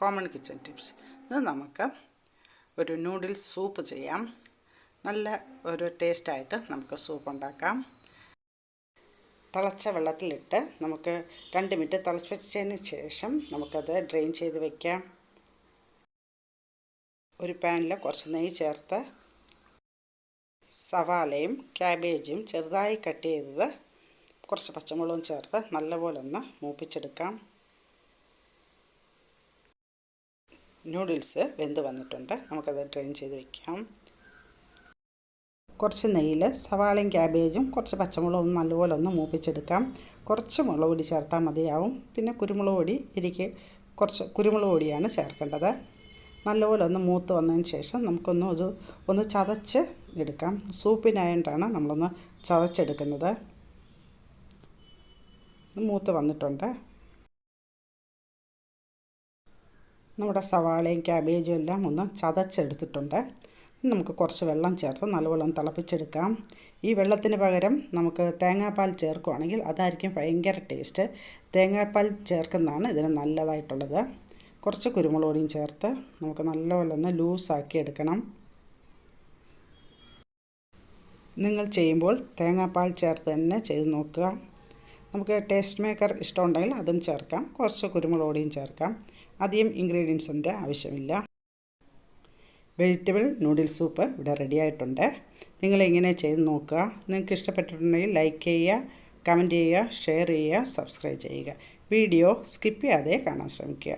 Common kitchen tips ഇത് നമുക്ക് ഒരു നൂഡിൽസ് സൂപ്പ് ചെയ്യാം. നല്ല ഒരു ടേസ്റ്റായിട്ട് നമുക്ക് സൂപ്പ് ഉണ്ടാക്കാം. തിളച്ച വെള്ളത്തിലിട്ട് നമുക്ക് രണ്ട് മിനിറ്റ് തിളച്ച് വെച്ചതിന് ശേഷം നമുക്കത് ഡ്രെയിൻ ചെയ്ത് വയ്ക്കാം ഒരു പാനിൽ കുറച്ച് നെയ്യ് ചേർത്ത് സവാളയും ക്യാബേജും ചെറുതായി കട്ട് ചെയ്തത് കുറച്ച് പച്ചമുളകും ചേർത്ത് നല്ലപോലെ ഒന്ന് മൂപ്പിച്ചെടുക്കാം. നൂഡിൽസ് വെന്ത് വന്നിട്ടുണ്ട്. നമുക്കത് ഡ്രെയിൻ ചെയ്ത് വയ്ക്കാം കുറച്ച് നെയ്യിൽ സവാളയും ക്യാബേജും കുറച്ച് പച്ചമുളകും നല്ലപോലെ ഒന്ന് മൂപ്പിച്ചെടുക്കാം. കുറച്ച് മുളക് പൊടി ചേർത്താൽ മതിയാവും. പിന്നെ കുരുമുളക് പൊടി എനിക്ക് കുറച്ച് കുരുമുളക് പൊടിയാണ് ചേർക്കേണ്ടത്. നല്ലപോലെ ഒന്ന് മൂത്ത് വന്നതിന് ശേഷം നമുക്കൊന്ന് ഒരു ഒന്ന് ചതച്ച് എടുക്കാം. സൂപ്പിനായിട്ടാണ് നമ്മളൊന്ന് ചതച്ചെടുക്കുന്നത്. മൂത്ത് വന്നിട്ടുണ്ട്. നമ്മുടെ സവാളയും ക്യാബേജും എല്ലാം ഒന്ന് ചതച്ചെടുത്തിട്ടുണ്ട്. നമുക്ക് കുറച്ച് വെള്ളം ചേർത്ത് നല്ലവണ്ണം തിളപ്പിച്ചെടുക്കാം. ഈ വെള്ളത്തിന് പകരം നമുക്ക് തേങ്ങാപ്പാൽ ചേർക്കുകയാണെങ്കിൽ അതായിരിക്കും ഭയങ്കര ടേസ്റ്റ് തേങ്ങാപ്പാൽ ചേർക്കുന്നതാണ് ഇതിന് നല്ലതായിട്ടുള്ളത്. കുറച്ച് കുരുമുളക് ചേർത്ത് നമുക്ക് നല്ലപോലെ ഒന്ന് ലൂസാക്കി എടുക്കണം. നിങ്ങൾ ചെയ്യുമ്പോൾ തേങ്ങാപ്പാൽ ചേർത്ത് തന്നെ ചെയ്ത് നോക്കുക. നമുക്ക് ടേസ്റ്റ് മേക്കർ ഇഷ്ടമുണ്ടെങ്കിൽ അതും ചേർക്കാം. കുറച്ച് കുരുമുളക് ചേർക്കാം. അധികം ഇൻഗ്രീഡിയൻസിന്റെ ആവശ്യമില്ല. വെജിറ്റബിൾ നൂഡിൽ സൂപ്പ് ഇവിടെ റെഡി ആയിട്ടുണ്ട്. നിങ്ങളിങ്ങനെ ചെയ്ത് നോക്കുക. നിങ്ങൾക്ക് ഇഷ്ടപ്പെട്ടിട്ടുണ്ടെങ്കിൽ ലൈക്ക് ചെയ്യുക കമന്റ് ചെയ്യുക ഷെയർ ചെയ്യുക സബ്സ്ക്രൈബ് ചെയ്യുക. വീഡിയോ സ്കിപ്പ് ചെയ്യാതെ കാണാൻ ശ്രമിക്കുക.